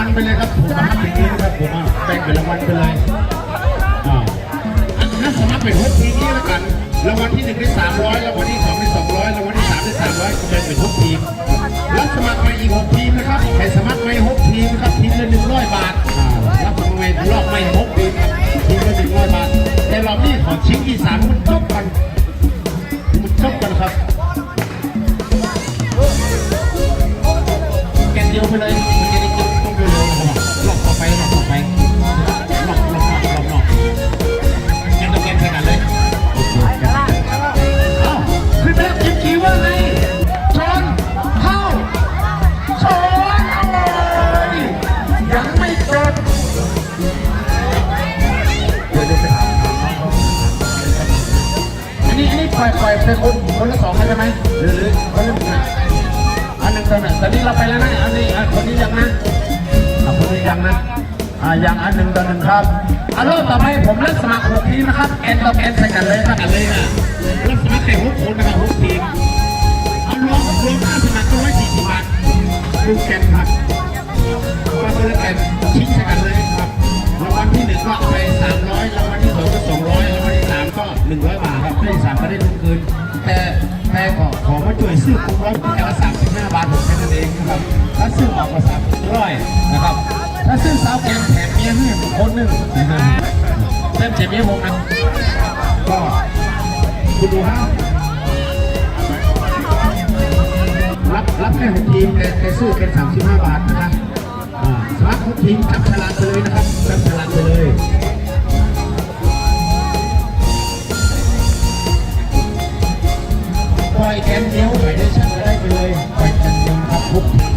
วัลไปเลยครับผมมาทำอย่างนี้นะครับผมอะแบ่งเป็นรางวัลไปเลยอ่าอันนั้นสมัครเป็นหกทีนี้แล้วกันรางวัลที่หนึ่งได้สามร้อยรางวัลที่สองได้สองร้อยรางวัลที่สามได้สามร้อยก็แบ่งเป็นหกทีมรับสมัครมาอีกหกทีมนะครับใครสมัครมาหก นะครับแอนต่อแอนใส่กันเลยครับกันเลยนะเล่นสมัครแค่หกคนนะครับหกทีมเอารวมรวมค่าสมัครก็ร้อยสี่สิบบาทดูแกนครับก็คือแกนชิงใส่กันเลยครับรางวัลที่หนึ่งก็เอาไปสามร้อยรางวัลที่สองก็สองร้อยรางวัลที่สามก็หนึ่งร้อยบาทครับได้สามก็ได้ทุกคืนแต่แต่ขอขอมาช่วยซื้อคุ้มร้อยแค่ละสามสิบห้าบาทผมแค่นั้นเองนะครับถ้าซื้อออกมาสามร้อยนะครับถ้าซื้อสาวแกงแถมเมียให้คนหนึ่งแถมเจ็บเมียผมนะ ก็คุณดูครับรับรับแค่หกทีมแต่แต่ซื้อเป็นสามสิบห้าบาทนะครับสมัครหกทีมจับฉลากไปเลยนะครับจับฉลากไปเลยปล่อยแกนเดียวไปได้ช่างได้ไปเลยปล่อยแกนเดียวครับทุกวิ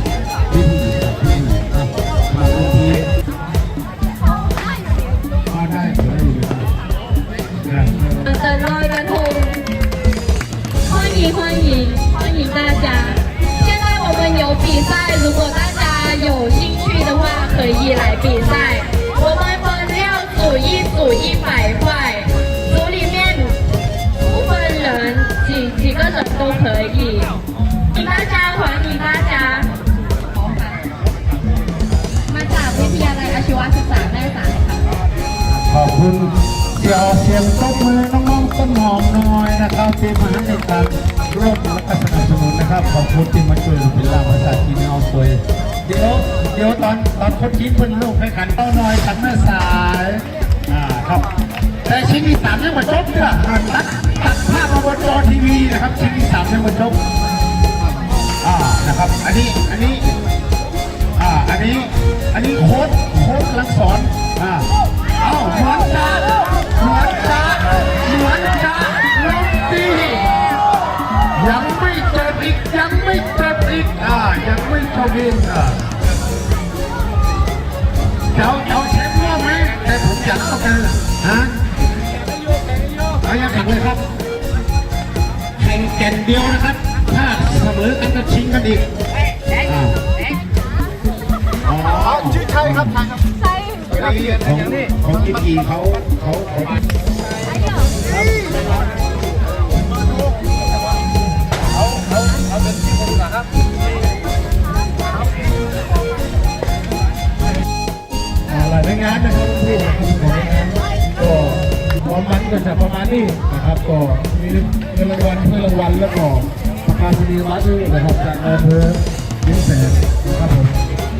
คุณเสียวเสียงตบมือน้องๆต้นหอมน้อยนะครับที่มาให้การร่วมและก็สนับสนุนนะครับขอบคุณที่มาช่วยเป็นล่ามภาษาจีนเอาตัวยเดี๋ยวเดี๋ยวตอนตอนคนจีนเพิ่นลูกให้ขันเต้าน้อยขันแม่สายอ่าครับแต่ชิ้นที่สามยังมาจบเนี่ยตัดตัดภาพมาบนจอทีวีนะครับชิ้นที่สามยังมาจบอ่านะครับอันนี้อันนี้อ่าอันนี้อันนี้โค้ดโค้ดกำลังสอนอ่า ยังไม่จบอีกอ่าเจ้าเจ้าชมป์ว่าไหมแต่ผมอยากต้องการฮะเอาอย่างขังเลยครับ แข่งแก่นเดียวนะครับ ถ้าเสมอกันก็ชิงกันอีกอ๋อชื่อไทยครับไทยครับไทยของของอีพีเขาเขาเขา งานนะครับที่ก็ความมันก็จะประมาณนี้นะครับก็มีเงินรางวัลเพื่อรางวัลแล้วก็ประกาศนียบัตรด้วยนะครับจากอำเภอยิ้มแสนนะครับผม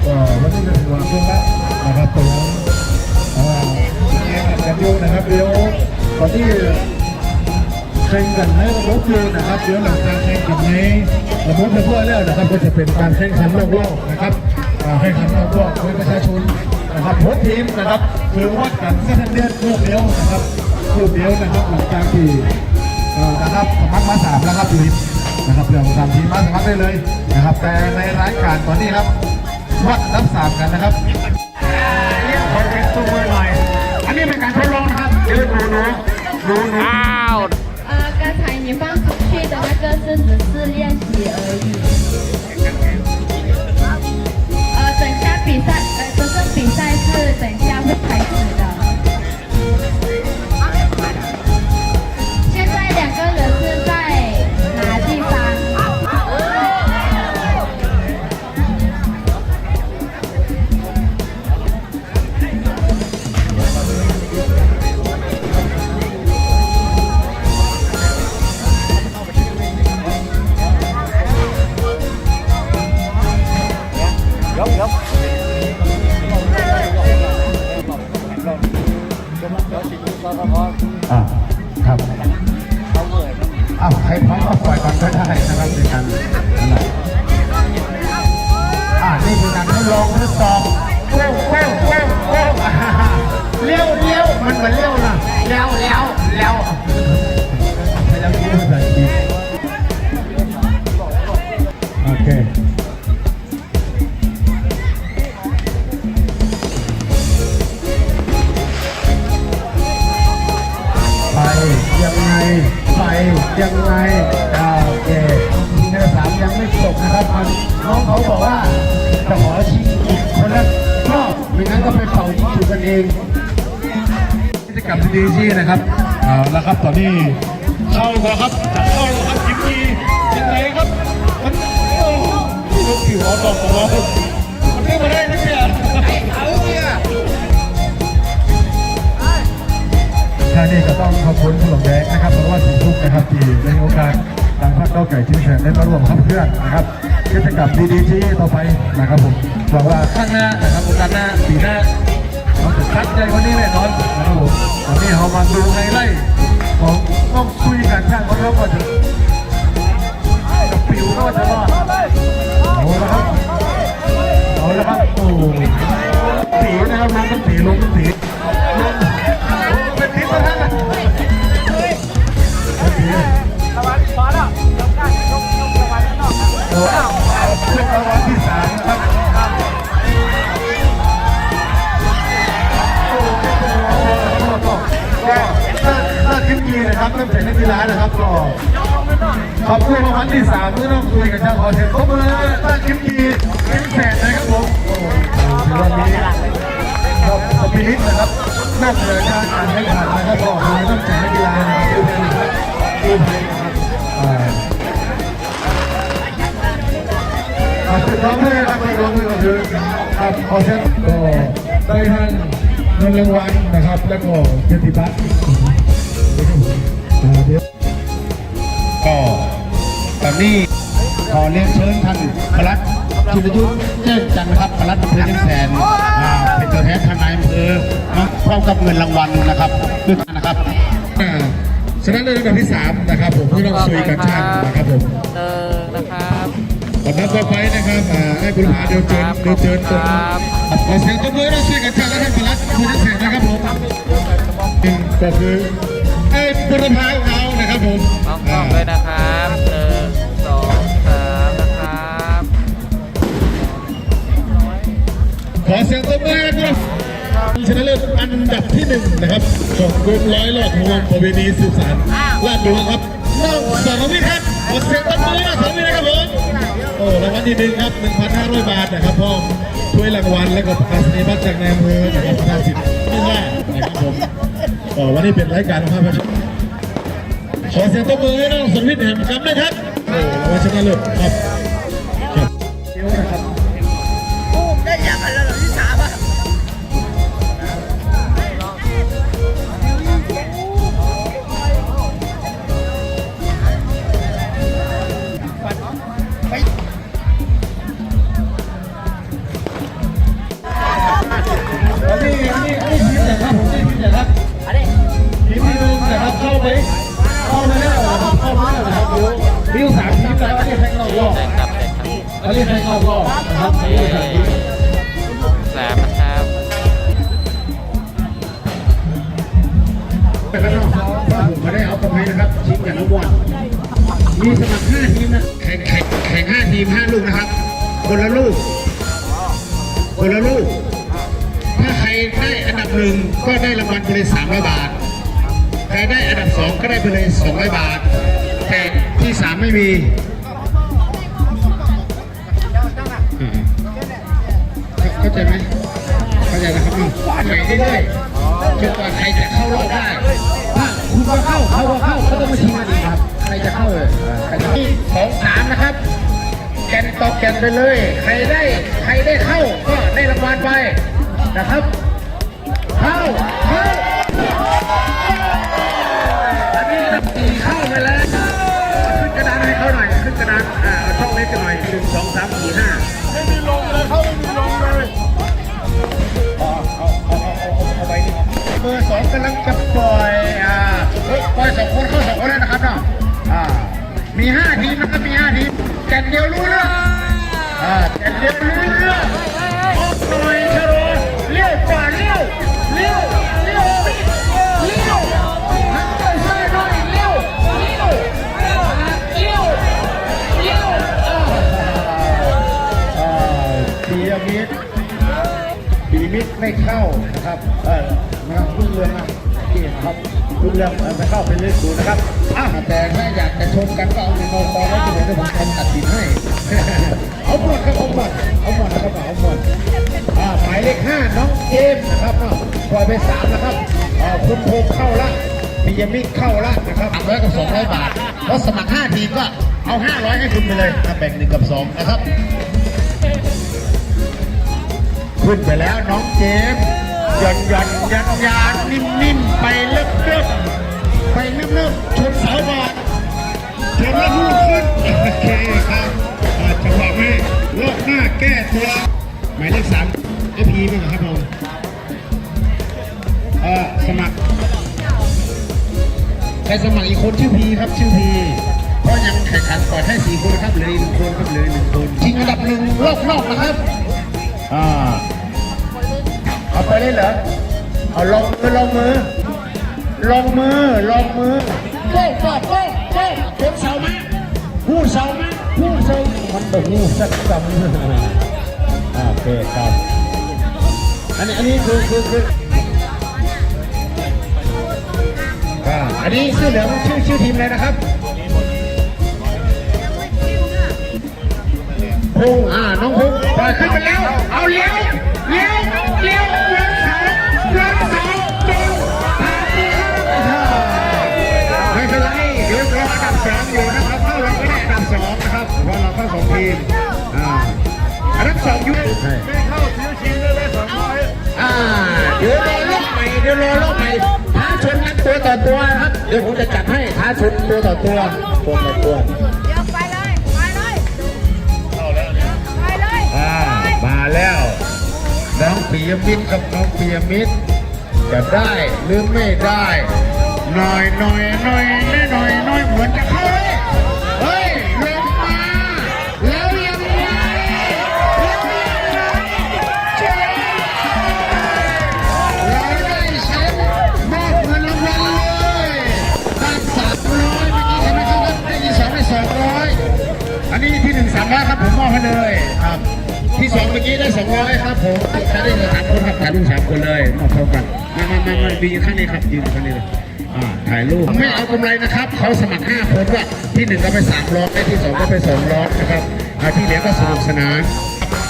ก็วันนี้ก็ถือว่าเป็นละนะครับตัวอ่าแข่งกันอยู่นะครับเดี๋ยวตอนที่แข่งกันในระบบอยู่นะครับเดี๋ยวหลังการแข่งขันในระบบเรียบร้อยแล้วนะครับก็จะเป็นการแข่งขันรอบโลกนะครับอ่าแข่งขันรอบโลกโดยประชาชน นะครับหกทีมนะครับคือวัดกันแค่ทันเดือนรอบเดียวนะครับรอบเดียวนะครับหลังจากที่เอ่อนะครับสมัครมาสามแล้วครับทีมนะครับเรื่องของการทีมมาสมัครได้เลยนะครับ แต่ในรายการตอนนี้ครับ วัดรับสามกันนะครับเรียกคนเป็นตัวมือหน่อย อันนี้เป็นการทดลองนะครับ เดี๋ยวดูดูดูดู 呃，刚才你放出去的那个是只是 ไม่งั้นก็ไปเป่ายิงอยู่กันเองกิจกรรมดีๆที่นะครับเอาละครับตอนนี้เข้าแล้วครับจะเข้าแล้วครับยิมกียังไงครับมันโอ้โหลูกผิวอ่อนบอกของเรามันไม่มาได้นะเนี่ยเอาเนี่ยท่านี้ก็ต้องขอบคุณผู้หลงแดงนะครับเพราะว่าสีทุกนะครับที่ได้มีโอกาสทางพรรคเก้าวไก่ชิ้นแฉได้มาร่วมขับเคลื่อนนะครับ กิจกรรมดีๆที่ต่อไปนะครับผมหวังว่าข้างหน้านะครับโอกาสหน้าปีหน้าเราจะชัดใจกว่านี้แน่นอนนะครับผมตอนนี้เรามาดูไฮไลท์ของต้องคุยกันช่างของเราก็จะจะปิวก็จะรอดเอาละครับเอาละครับโอ้สีนะครับลงเป็นสีลงเป็นสี ยีนะครับเริ่มจากนักกีฬานะครับก็ขอบคุณราวัลที่สามที่ต้องคุยกับชาวขอเสียงปรบมือต้าคิมยีเป็นแสนนะครับผมโอ้ถือว่ามีครับสปิริตนะครับนอกเหนือจากการแข่งขันนะครับก็มีต้องแข่งนักกีฬานะครับดูเพลงนะครับดูเพลงนะครับอ่าอ่าสุดท้ายเลยนะครับในรวมก็คือครับขอเชิญก็ได้ท่านเงินรางวัลนะครับ แล้วก็เกียรติบัตร ตอนนี้ขอเรียนเชิญท่านปลัดจิรยุทธ์แจ้งจันทร์นะครับปลัดอำเภอเชียงแสนอ่าเป็นตัวแทนทางนายอำเภอมาพร้อมกับเงินรางวัลนะครับด้วยกันนะครับอ่าชนะเลิศอันดับที่สามนะครับ ผมที่ต้องซุยกับช่างนะครับผมหนึ่งนะครับวันนั้นต่อไปนะครับอ่าให้บุรพาเดียวเจิญเดียวเจิญตรงครับขอเสียงตบมือเราช่วยกันช่างและท่านพลัดคุณเสียงนะครับผมหนึ่งก็คือไอ้บุรพาของเรานะครับผมพร้อมกล้องด้วยนะครับหนึ่งสอ อเสียงตบมือให้ด้วยชนะเลิศอันดับที่หนึ่งนะครับของกลุ่มร้อยหลอดห่วงประเวณีสืบสานลาดดวงครับน้องสองวิทย์ครับขอเสียงตบมือให้สองวิทย์นะครับผมโอ้รางวัลที่หนึ่งครับ 1,500 บาทนะครับพ่อช่วยรางวัลแล้วก็ประกาศนียบัตรจากนายอำเภอนะครับประธานสิทธิ์ไม่แรกนะครับผมก็วันนี้เป็นรายการของภาพประชาขอเสียงตบมือให้น้องสนวิทย์แห่งคำนะครับโอ้รางวัลชนะเลิศครับ เดี๋ยวมีอยู่สามทีมแล้วอันนี้แข่งรอบรอบได้ครับได้ครับอันนี้แข่งรอบรอบนะครับมีอยู่สามมสามนะครับแต่ก็ต้องเขาเพราะผมไม่ได้เอาตรงนี้นะครับชิงอย่างละวันมีสมัครห้าทีมนะแข่งแข่งแข่งห้าทีมห้าลูกนะครับ คนละลูก คนละลูก ถ้าใครได้อันดับหนึ่งก็ได้รางวัลไปเลยสามร้อยบาท ใครได้อันดับสองก็ได้ไปเลยสองร้อยบาทแต่ ที่สามไม่มีเข้าใจไหมเข้าใจนะครับนี่ใหม่เรื่อยๆจนกว่าใครจะเข้ารอบได้ถ้าคุณก็เข้าเขาก็เข้าก็ต้องมาชิงกันอีกครับใครจะเข้าเลยใครจะเข้าสองสามนะครับแกนตอบแกนไปเลย ใครได้ใครได้เข้าก็ได้รางวัลไปนะครับ กำลังจะปล่อยอ่าเฮ้ยปล่อยสองคนเข้าสองคนแล้วนะครับเนาะอ่ามีห้าทีมนะครับมีห้าทีมแกนเดียวรู้เรื่อง ไปเข้าไปเล่นดูนะครับอะแต่ถ้าอยากจะชมกันก็เอาในโมคอไว้ที่ไหนเลยผมจะตัดสินให้ เอาหมดครับเอาหมดเอาหมดนะครับเอาหมดอ่าหมายเลขห้าน้องเจมส์นะครับปล่อยไปสามนะครับอ่าคุณโพเข้าละปิยมิตรเข้าละนะครับสามร้อยกับสองร้อยบาทเพราะสมัครห้าทีก็เอาห้าร้อยให้คุณไปเลยแบ่งหนึ่งกับสองนะครับขึ้นไปแล้วน้องเจมส์หย่อนหย่อนยันยานนิ่มนิ่มๆไปเลิบเลิบ รสมัครอีกคนชื่อพีครับชื่อพีเพราะยังแข่งขันก่อนให้สี่คนนะครับเหลืออีกหนึ่งคนครับเหลืออีกหนึ่งคนชิงอันดับหนึ่งรอบนอกนะครับอ่าเอาไปเลยเหรอเอาลงมือลงมือลงมือลงมือโก้โก้โก้โก้คนเสามาผู้เสามาผู้เสามันตรงนี้สักคำอ่าโอเคครับอันนี้อันนี้คือคือคือ อ่าอันนี้ชื่อเหลืองชื่อชื่อทีมอะไรนะครับพุงอ่าน้องพุงปล่อยขึ้นไปแล้ว เอาเลี้ยวเลี้ยวเลี้ยวเลี้ยวสาเลี้ยวสาเลี้ยวผ่านไปครับไม่เป็นไรเดี๋ยวเราอันดับสองอยู่นะครับถ้าเราไม่ได้อันดับสองนะครับเพราะเราเข้าสองทีมอ่าอันดับสองอยู่ ดี๋ยวผมจะจัดให้ท้าชนตัวต่อตัวตัวต่อตัวเดี๋ยวไปเลย ไปเลยไปเลยอ่ามาแล้ว น้องปียมิตรกับน้องปียมิตรจะได้หรือไม่ได้หน่อยหน่อยหน่อยแน่หน่อยหน่อยเหมือนจะเข้า สองเมื่อกี้ได้สองร้อยครับผมใช้ได้สามคนครับถ่ายรูปสามคนเลยมอบเท่ากันมามามามายืนข้างนี้ครับยืนข้างนี้เลยอ่าถ่ายรูปไม่เอากำไรนะครับเขาสมัครห้าคนว่าที่หนึ่งก็ไปสามร้อยที่สองก็ไปสองร้อยนะครับอ่าที่เหลือก็สนุกสนาน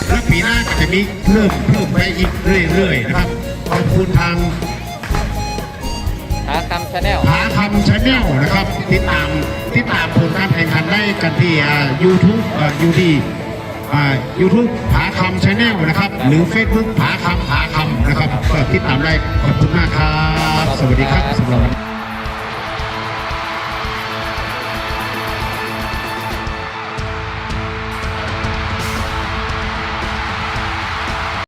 แล้วปีหน้าก็จะมีเพิ่มเพิ่มไปอีกเรื่อยๆนะครับขอบคุณทางหาคำชาแนลหาคำชาแนลนะครับติดตามติดตามผลการแข่งขันได้กันที่ยูทูบยูดี ยูทูบผาคำชาแนลนะครับ หรือ Facebook หาคำผาคำนะครับก็ติดตามได้ขอบคุณมากครับ สวัสดีครับสำหรับ